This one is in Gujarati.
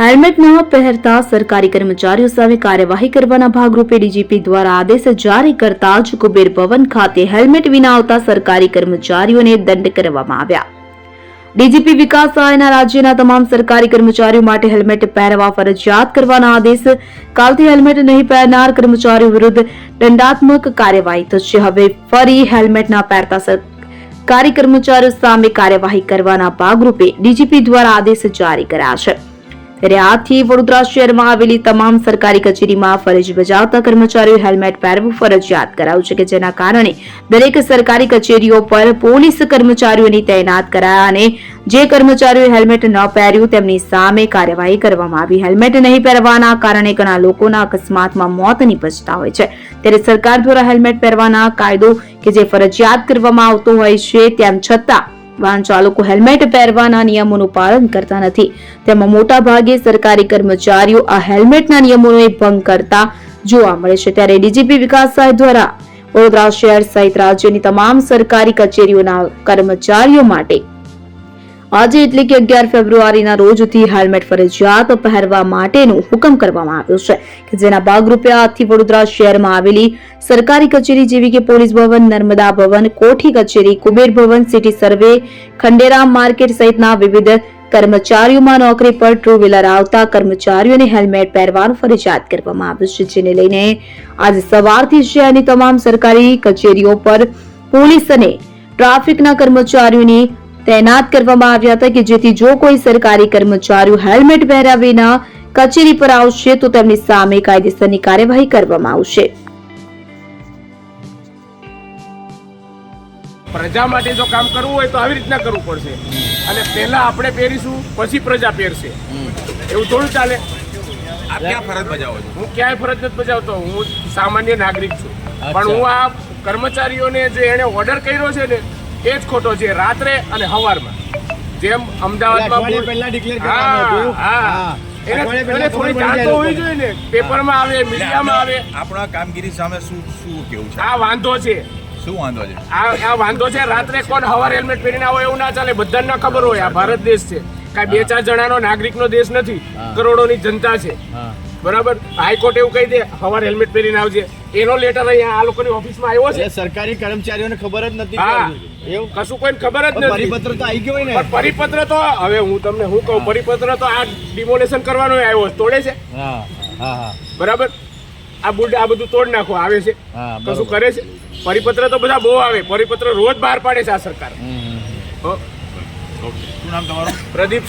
હેલ્મેટ ન પહેરતા સરકારી કર્મચારીઓ સામે કાર્યવાહી કરવાના ભાગરૂપે ડીજીપી દ્વારા આદેશ જારી કરતા જ કુબેર ભવન ખાતે હેલ્મેટ વિના આવતા સરકારી કર્મચારીઓને દંડ કરવામાં આવ્યા. ડીજીપી વિકાસ સહાયના રાજ્યના તમામ સરકારી કર્મચારીઓ માટે હેલ્મેટ પહેરવા ફરજિયાત કરવાના આદેશ, કાલથી હેલ્મેટ નહીં પહેરનાર કર્મચારીઓ વિરુદ્ધ દંડાત્મક કાર્યવાહી થશે. હવે ફરી હેલ્મેટ ના પહેરતા સરકારી કર્મચારીઓ સામે કાર્યવાહી કરવાના ભાગરૂપે ડીજીપી દ્વારા આદેશ જારી કર્યા છે. ત્યારે આથી વડોદરા શહેરમાં આવેલી તમામ સરકારી કચેરીમાં ફરજ બજાવતા કર્મચારીઓ હેલ્મેટ પહેરવું ફરજિયાત કરાયું છે કે જેના કારણે દરેક સરકારી કચેરીઓ પર પોલીસ કર્મચારીઓની તૈનાત કરાયા અને જે કર્મચારીઓએ હેલ્મેટ ન પહેર્યું તેમની સામે કાર્યવાહી કરવામાં આવી. હેલ્મેટ નહીં પહેરવાના કારણે ઘણા લોકોના અકસ્માતમાં મોત નિપજતા હોય છે. ત્યારે સરકાર દ્વારા હેલ્મેટ પહેરવાના કાયદો કે જે ફરજિયાત કરવામાં આવતો હોય છે તેમ છતાં વાહન ચાલકો હેલ્મેટ પહેરવાના નિયમોનું પાલન કરતા નથી. તેમાં મોટા ભાગે સરકારી કર્મચારીઓ આ હેલ્મેટના નિયમોનો ભંગ કરતા જોવા મળે છે. ત્યારે ડીજીપી વિકાસ સાહેબ દ્વારા વડોદરા શહેર સહિત રાજ્યની તમામ સરકારી કચેરીઓના કર્મચારીઓ માટે આજે એટલે કે અગિયાર ફેબ્રુઆરીના રોજથી હેલ્મેટ ફરજિયાત પહેરવા માટેનો હુકમ કરવામાં આવ્યો છે કે જેના ભાગરૂપે આજથી વડોદરા શહેરમાં આવેલી સરકારી કચેરી જેવી કે પોલીસ ભવન, નર્મદા ભવન, કોઠી કચેરી, Kuber Bhavan, city survey Khanderam market સહિતના વિવિધ કર્મચારીઓમાં નોકરી પર ટુ વ્હીલર આવતા કર્મચારીઓને હેલ્મેટ પહેરવાનું ફરજિયાત કરવામાં આવ્યું છે, જેને લઈને આજે સવારથી શહેરની તમામ સરકારી કચેરીઓ પર પોલીસ અને ટ્રાફિકના કર્મચારીઓની તૈનાત કરવામાં આવ્યા હતા કે જેથી જો કોઈ સરકારી કર્મચારીઓ હેલ્મેટ પહેર્યા વિના કચેરી પર આવશે તો તેમની સામે કાયદેસરની કાર્યવાહી કરવામાં આવશે પ્રજા માટે જો કામ કરવું હોય તો આવી રીતના કરવું પડશે અને પહેલા આપણે પહેરીશું પછી પ્રજા પહેરશે। એવું થોડું ચાલે? આપ ક્યાં ફરજ બજાવો છો? હું ક્યાંય ફરજ નથી બજાવતો. હું સામાન્ય નાગરિક છું. પણ હું આ કર્મચારીઓને જે એને ઓર્ડર કર્યો છે ને એ જ ખોટો છે રાત્રે અને સવારમાં જેમ અમદાવાદમાં પહેલા ને. પેપરમાં આવે મીડિયામાં આવે. આપણા કામગીરી સામે શું શું કેવું છે? આ વાંધો છે. શું વાંધો છે? આ આ વાંધો છે. રાત્રે કોણ હવાર હેલ્મેટ પહેરીને આવો એવું ના ચાલે. બધાને ના ખબર હોય. આ ભારત દેશ છે. કાંઈ બે ચાર જણાનો નાગરિકનો દેશ નથી. કરોડોની જનતા છે. બરાબર? હાઈકોર્ટ એવું કહી દે હવાર હેલ્મેટ પહેરીને આવજે. એનો લેટર અહીંયા આ લોકોની ઓફિસમાં આવ્યો છે. સરકારી કર્મચારીઓને ખબર જ નથી હા. એવું? કશું કોઈને ખબર જ નથી. પરિપત્ર તો આવી ગયો ને. પરિપત્ર તો હવે હું તમને હું કહું પરિપત્ર તો આ ડિમોલેશન કરવાનો આવ્યો છે. તોડે છે? હા હા હા. બરાબર? આ બુડ આ બધું તોડ નાખો આવે છે. કશું કરે છે? પરિપત્ર તો બધા બહુ આવે. પરિપત્ર રોજ બહાર પાડે છે આ સરકાર. હો. શું નામ તમારું? પ્રદીપસિંહ